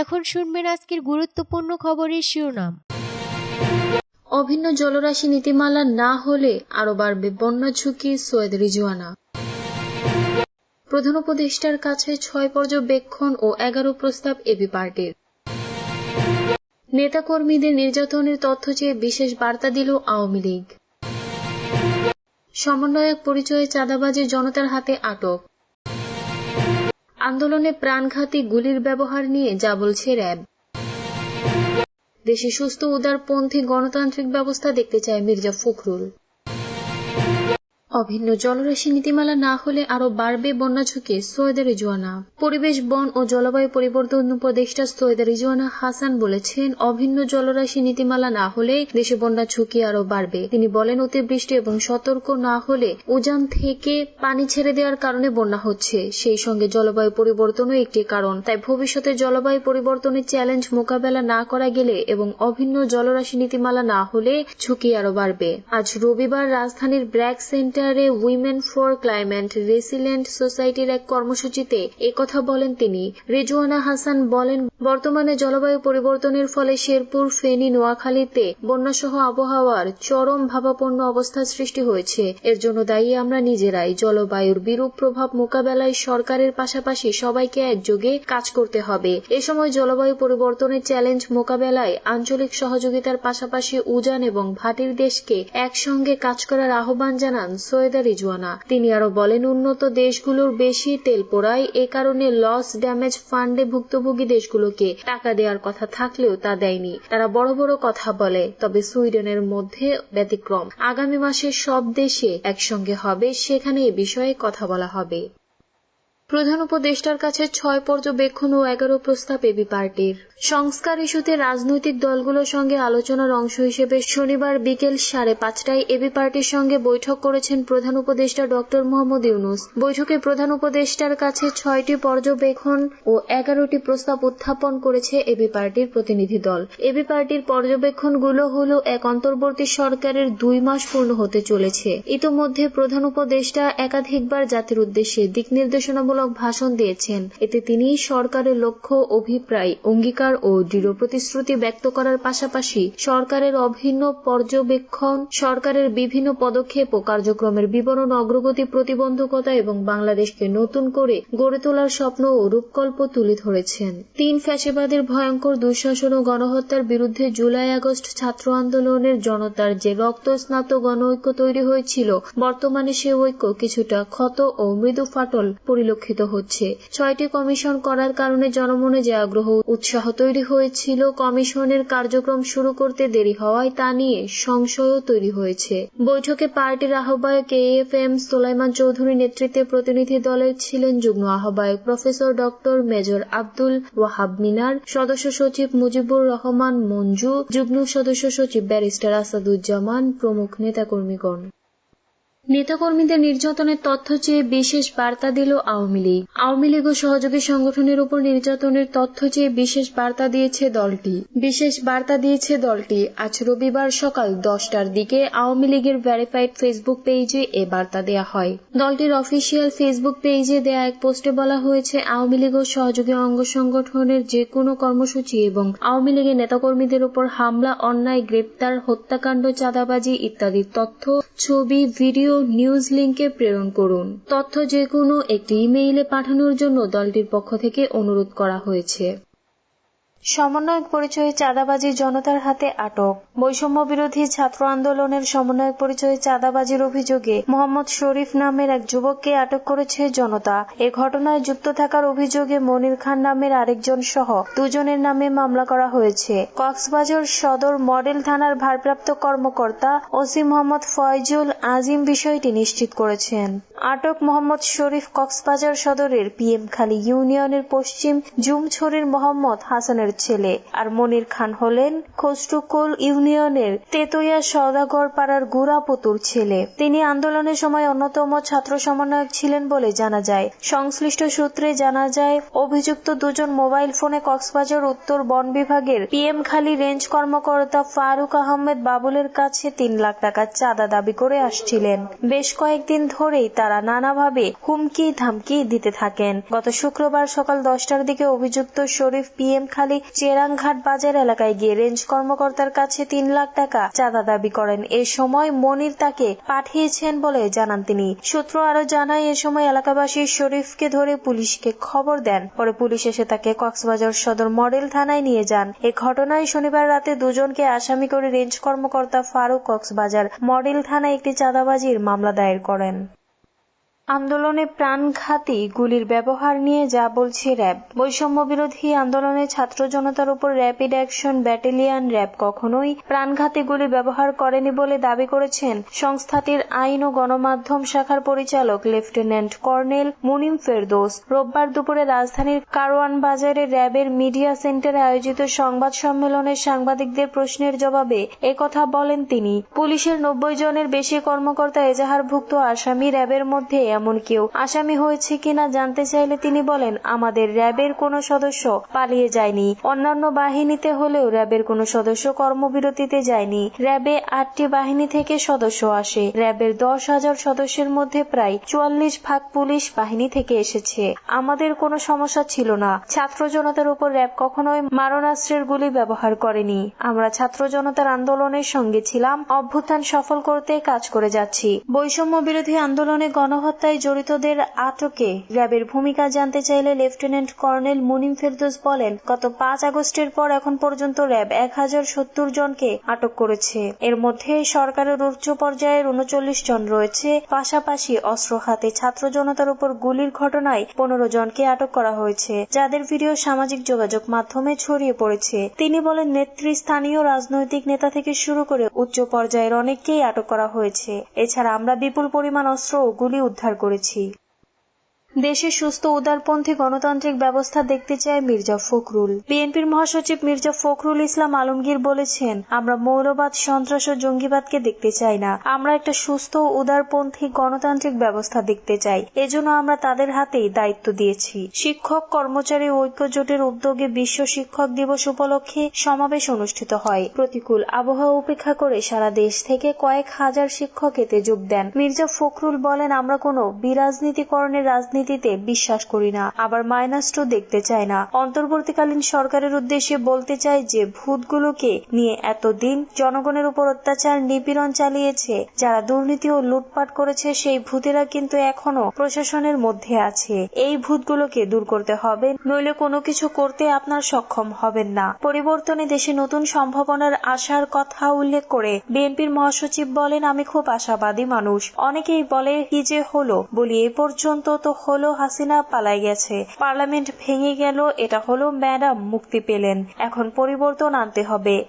এখন শুনবেন আজকের গুরুত্বপূর্ণ খবরের শিরোনাম। অভিন্ন জলরাশি নীতিমালা না হলে আরও বাড়বে বন্যা ঝুঁকি, সৈয়দ রিজুয়ানা প্রধান উপদেষ্টার কাছে ছয় পর্যবেক্ষণ ও এগারো প্রস্তাব এবি পার্টির। নেতাকর্মীদের নির্যাতনের তথ্য চেয়ে বিশেষ বার্তা দিল আওয়ামী লীগ। সমন্বয়ক পরিচয়ে চাঁদাবাজি জনতার হাতে আটক। আন্দোলনে প্রাণঘাতী গুলির ব্যবহার নিয়ে যা বলছে র্যাব। দেশে সুস্থ উদারপন্থী গণতান্ত্রিক ব্যবস্থা দেখতে চায় মির্জা ফখরুল। অভিন্ন জলরাশি নীতিমালা না হলে আরও বাড়বে বন্যা ঝুঁকি সৈয়দ রিজওয়ানা পরিবেশ, বন ও জলবায়ু পরিবর্তন উপদেষ্টা সৈয়দ রিজওয়ানা হাসান বলেছেন, অভিন্ন জলরাশি নীতিমালা না হলে দেশে বন্যা ঝুঁকি আরও বাড়বে। তিনি বলেন, অতিবৃষ্টি এবং সতর্ক না হলে উজান থেকে পানি ছেড়ে দেওয়ার কারণে বন্যা হচ্ছে। সেই সঙ্গে জলবায়ু পরিবর্তনও একটি কারণ। তাই ভবিষ্যতে জলবায়ু পরিবর্তনের চ্যালেঞ্জ মোকাবেলা না করা গেলে এবং অভিন্ন জলরাশি নীতিমালা না হলে ঝুঁকি আরও বাড়বে। আজ রবিবার রাজধানীর ব্র্যাক সেন্টারে উইমেন ফর ক্লাইমেট রেসিলেন্ট সোসাইটির এক কর্মসূচিতে কথা বলেন তিনি। রেজওয়ানা হাসান বলেন, বর্তমানে জলবায়ু পরিবর্তনের ফলে শেরপুর, ফেনী, নোয়াখালীতে বন্যাসহ আবহাওয়ার চরম ভাবাপন্ন অবস্থা সৃষ্টি হয়েছে। এর জন্য দায়ী আমরা নিজেরাই। জলবায়ুর বিরূপ প্রভাব মোকাবেলায় সরকারের পাশাপাশি সবাইকে একযোগে কাজ করতে হবে। এ সময় জলবায়ু পরিবর্তনের চ্যালেঞ্জ মোকাবেলায় আঞ্চলিক সহযোগিতার পাশাপাশি উজান এবং ভাটির দেশকে একসঙ্গে কাজ করার আহ্বান জানান সৈয়দা রিজওয়ানা। তিনি আরও বলেন, উন্নত দেশগুলোর বেশি তেল পোড়ায়, এ কারণে লস ড্যামেজ ফান্ডে ভুক্তভোগী দেশগুলোকে টাকা দেওয়ার কথা থাকলেও তা দেয়নি। তারা বড় বড় কথা বলে, তবে সুইডেনের মধ্যে ব্যতিক্রম। আগামী মাসে সব দেশে একসঙ্গে হবে, সেখানে এ বিষয়ে কথা বলা হবে। প্রধান উপদেষ্টার কাছে ছয় পর্যবেক্ষণ ও এগারো প্রস্তাব এবি পার্টির। সংস্কার ইস্যুতে রাজনৈতিক দলগুলোর সঙ্গে আলোচনার অংশ হিসেবে শনিবার বিকেল সাড়ে পাঁচটায় এবি পার্টির সঙ্গে বৈঠক করেছেন প্রধান উপদেষ্টা ডক্টর মোহাম্মদ ইউনুস। বৈঠকে প্রধান উপদেষ্টার কাছে ছয়টি পর্যবেক্ষণ ও এগারোটি প্রস্তাব উত্থাপন করেছে এবি পার্টির প্রতিনিধি দল। এবি পার্টির পর্যবেক্ষণগুলো হল এক অন্তর্বর্তী সরকারের দুই মাস পূর্ণ হতে চলেছে। ইতোমধ্যে প্রধান উপদেষ্টা একাধিকবার জাতির উদ্দেশ্যে দিক নির্দেশনামূলক ভাষণ দিয়েছেন। এতে তিনি সরকারের লক্ষ্য, অভিপ্রায়, অঙ্গীকার ও দৃঢ় প্রতিশ্রুতি ব্যক্ত করার পাশাপাশি সরকারের অভিন্ন পর্যবেক্ষণ, সরকারের বিভিন্ন পদক্ষেপ ও কার্যক্রমের বিবরণ, অগ্রগতি, প্রতিবন্ধকতা এবং বাংলাদেশকে নতুন করে গড়ে তোলার স্বপ্ন ও রূপকল্প তুলে ধরেছেন। তিন ফ্যাসিবাদের ভয়ঙ্কর দুঃশাসন ও গণহত্যার বিরুদ্ধে জুলাই আগস্ট ছাত্র আন্দোলনের জনতার যে রক্তস্নাত গণ ঐক্য তৈরি হয়েছিল, বর্তমানে সে ঐক্য কিছুটা ক্ষত ও মৃদু ফাটল পরিলক্ষিত হচ্ছে। ছয়টি কমিশন করার কারণে জনমনে যে আগ্রহ উৎসাহ তৈরি হয়েছিল, কমিশনের কার্যক্রম শুরু করতে দেরি হওয়ায় তা নিয়ে সংশয়ও তৈরি হয়েছে। বৈঠকে পার্টির আহ্বায়ক A F M Solaiman Chowdhury নেতৃত্বে প্রতিনিধি দলের ছিলেন যুগ্ম আহ্বায়ক professor doctor major Abdul Wahab Minar, সদস্য সচিব মুজিবুর রহমান মঞ্জু, যুগ্ম সদস্য সচিব ব্যারিস্টার আসাদুজ্জামান প্রমুখ নেতাকর্মীগণ। নেতাকর্মীদের নির্যাতনের তথ্য চেয়ে বিশেষ বার্তা দিল আওয়ামী লীগ। আওয়ামী লীগ ও সহযোগী সংগঠনের উপর নির্যাতনের তথ্য চেয়ে বিশেষ বার্তা দিয়েছে দলটি। বিশেষ বার্তা দিয়েছে দলটি। আজ রবিবার সকাল দশটার দিকে আওয়ামী লীগের ভেরিফাইড ফেসবুক পেজে এ বার্তা দেয়া হয়। দলটির অফিসিয়াল ফেসবুক পেজে দেয়া এক পোস্টে বলা হয়েছে, আওয়ামী লীগ ও সহযোগী অঙ্গ সংগঠনের যে কোনো কর্মসূচি এবং আওয়ামী লীগের নেতাকর্মীদের উপর হামলা, অন্যায়, গ্রেপ্তার, হত্যাকাণ্ড, চাঁদাবাজি ইত্যাদির তথ্য, ছবি, ভিডিও নিউজ লিঙ্কে প্রেরণ করুন। তথ্য যে কোনো একটি ইমেইলে পাঠানোর জন্য দলটির পক্ষ থেকে অনুরোধ করা হয়েছে। সমন্বয়ক পরিচয়ে চাঁদাবাজি জনতার হাতে আটক। বৈষম্য বিরোধী ছাত্র আন্দোলনের সমন্বয়ক পরিচয়ে চাঁদাবাজির অভিযোগে মোহাম্মদ শরীফ নামের এক যুবককে আটক করেছে জনতা। এ ঘটনায় যুক্ত থাকার অভিযোগে মনির খান নামের আরেকজন সহ দুজনের নামে মামলা করা হয়েছে। কক্সবাজার সদর মডেল থানার ভারপ্রাপ্ত কর্মকর্তা ওসি মোহাম্মদ ফয়জুল আজিম বিষয়টি নিশ্চিত করেছেন। আটক মোহাম্মদ শরীফ কক্সবাজার সদরের পিএম খালি ইউনিয়নের পশ্চিম জুমছড়ির মোহাম্মদ হাসানের ছেলে আর মনির খান হলেন খসরুকুল ইউনিয়নের তেতুইয়া সওদাগর পাড়ার গুড়াপুতুর ছেলে। তিনি আন্দোলনের সময় অন্যতম ছাত্র সমন্বয়ক ছিলেন বলে জানা যায়। সংশ্লিষ্ট সূত্রে জানা যায়, অভিযুক্ত দুজন মোবাইল ফোনে কক্সবাজার উত্তর বন বিভাগের পিএম খালি রেঞ্জ কর্মকর্তা ফারুক আহমেদ বাবুলের কাছে তিন লাখ টাকা চাঁদা দাবি করে আসছিলেন। বেশ কয়েকদিন ধরেই তা তারা নানাভাবে হুমকি ধামকি দিতে থাকেন। গত শুক্রবার সকাল দশটার দিকে অভিযুক্ত শরীফ পিএম খালি চেরাংঘাট বাজার এলাকায় গিয়ে রেঞ্জ কর্মকর্তার কাছে তিন লাখ টাকা চাঁদা দাবি করেন। এ সময় মনির তাকে পাঠিয়েছেন বলে জানান তিনি। সূত্র আরও জানায়, এ সময় এলাকাবাসী শরীফকে ধরে পুলিশকে খবর দেন। পরে পুলিশ এসে তাকে কক্সবাজার সদর মডেল থানায় নিয়ে যান। এ ঘটনায় শনিবার রাতে দুজনকে আসামি করে রেঞ্জ কর্মকর্তা ফারুক কক্সবাজার মডেল থানায় একটি চাঁদাবাজির মামলা দায়ের করেন। আন্দোলনে প্রাণঘাতী গুলির ব্যবহার নিয়ে যা বলছে র্যাব। বৈষম্য বিরোধী আন্দোলনে ছাত্র জনতার উপর র্যাপিড অ্যাকশন ব্যাটালিয়ন র্যাব কখনোই প্রাণঘাতী গুলি ব্যবহার করেনি বলে দাবি করেছেন সংস্থাটির আইন ও গণমাধ্যম শাখার পরিচালক লেফটেন্যান্ট কর্নেল মুনিম ফেরদোস। রোববার দুপুরে রাজধানীর কারওয়ান বাজারে র্যাবের মিডিয়া সেন্টারে আয়োজিত সংবাদ সম্মেলনে সাংবাদিকদের প্রশ্নের জবাবে একথা বলেন তিনি। পুলিশের নব্বই জনের বেশি কর্মকর্তা এজাহারভুক্ত আসামি র্যাবের মধ্যে এমন কেউ আসামি হয়েছে কিনা জানতে চাইলে তিনি বলেন, আমাদের র্যাবের কোনো সদস্য পালিয়ে যায়নি। অন্যান্য বাহিনীতে হলেও র্যাবের কোনো সদস্য কর্মবিরতিতে যায়নি। র্যাবে আটটি বাহিনী থেকে সদস্য আসে। র্যাবের দশ হাজার সদস্যের মধ্যে প্রায় চুয়াল্লিশ ভাগ পুলিশ বাহিনী থেকে এসেছে। আমাদের কোনো সমস্যা ছিল না। ছাত্র জনতার উপর র্যাব কখনোই মারণাস্ত্রের গুলি ব্যবহার করেনি। আমরা ছাত্র জনতার আন্দোলনের সঙ্গে ছিলাম। অভ্যুত্থান সফল করতে কাজ করে যাচ্ছি। বৈষম্য বিরোধী আন্দোলনে গণহত্যায় জড়িতদের আটকে র্যাবের ভূমিকা জানতে চাইলে লেফটেন্যান্ট কর্নেল মুনিম ফেরদৌস বলেন, গত পাঁচ আগস্টের পর এখন পর্যন্ত র্যাব এক হাজার সত্তর জনকে আটক করেছে। এর মধ্যে সরকারের উচ্চ পর্যায়ের উনচল্লিশ জন রয়েছে, পাশাপাশি অস্ত্র হাতে ছাত্র জনতার উপর গুলির ঘটনায় পনেরো জনকে আটক করা হয়েছে, যাদের ভিডিও সামাজিক যোগাযোগ মাধ্যমে ছড়িয়ে পড়েছে। তিনি বলেন নেতৃস্থানীয় রাজনৈতিক নেতা থেকে শুরু করে উচ্চ পর্যায়ের অনেককেই আটক করা হয়েছে। এছাড়া আমরা বিপুল পরিমাণ অস্ত্র ও গুলি উদ্ধার করেছি। দেশে সুস্থ উদারপন্থী গণতান্ত্রিক ব্যবস্থা দেখতে চায় মির্জা ফখরুল। বিএনপির মহাসচিব মির্জা ফখরুল ইসলাম আলমগীর বলেছেন, আমরা মৌলবাদ, সন্ত্রাস ও জঙ্গিবাদকে দেখতে চাই না। আমরা একটা সুস্থ, উদারপন্থী গণতান্ত্রিক ব্যবস্থা দেখতে চাই। এজন্য আমরা তাদের হাতেই দায়িত্ব দিয়েছি। শিক্ষক, কর্মচারী ঐক্য জোটের উদ্যোগে বিশ্ব শিক্ষক দিবস উপলক্ষে সমাবেশ অনুষ্ঠিত হয়। প্রতিকূল আবহাওয়া উপেক্ষা করে সারা দেশ থেকে কয়েক হাজার শিক্ষক এতে যোগ দেন। মির্জা ফখরুল বলেন, আমরা কোনো বিরাজনীতিকরণের রাজনীতিতে বিশ্বাস করি না, আবার মাইনাস টু দেখতে চাই না। অন্তর্বর্তীকালীন সরকারের উদ্দেশ্যে বলতে চাই যে, ভূতগুলোকে নিয়ে এতদিন জনগণের উপর অত্যাচার, নিপীড়ন চালিয়েছে, যারা দুর্নীতি ও লুটপাট করেছে, সেই ভূতেরা কিন্তু এখনও প্রশাসনের মধ্যে আছে। এই ভূতগুলোকে দূর করতে হবে, নইলে কোনো কিছু করতে আপনার সক্ষম হবেন না। পরিবর্তনে দেশে নতুন সম্ভাবনার আশার কথা উল্লেখ করে বিএনপির মহাসচিব বলেন, আমি খুব আশাবাদী মানুষ। অনেকেই বলে, কি যে হলো? বলি, এ পর্যন্ত তো হলো হাসিনা পালাই গেছে। পার্লামেন্ট ভেঙে গেল, এটা হলো ম্যাডাম মুক্তি পেলেন। এখন পরিবর্তন আনতে হবে।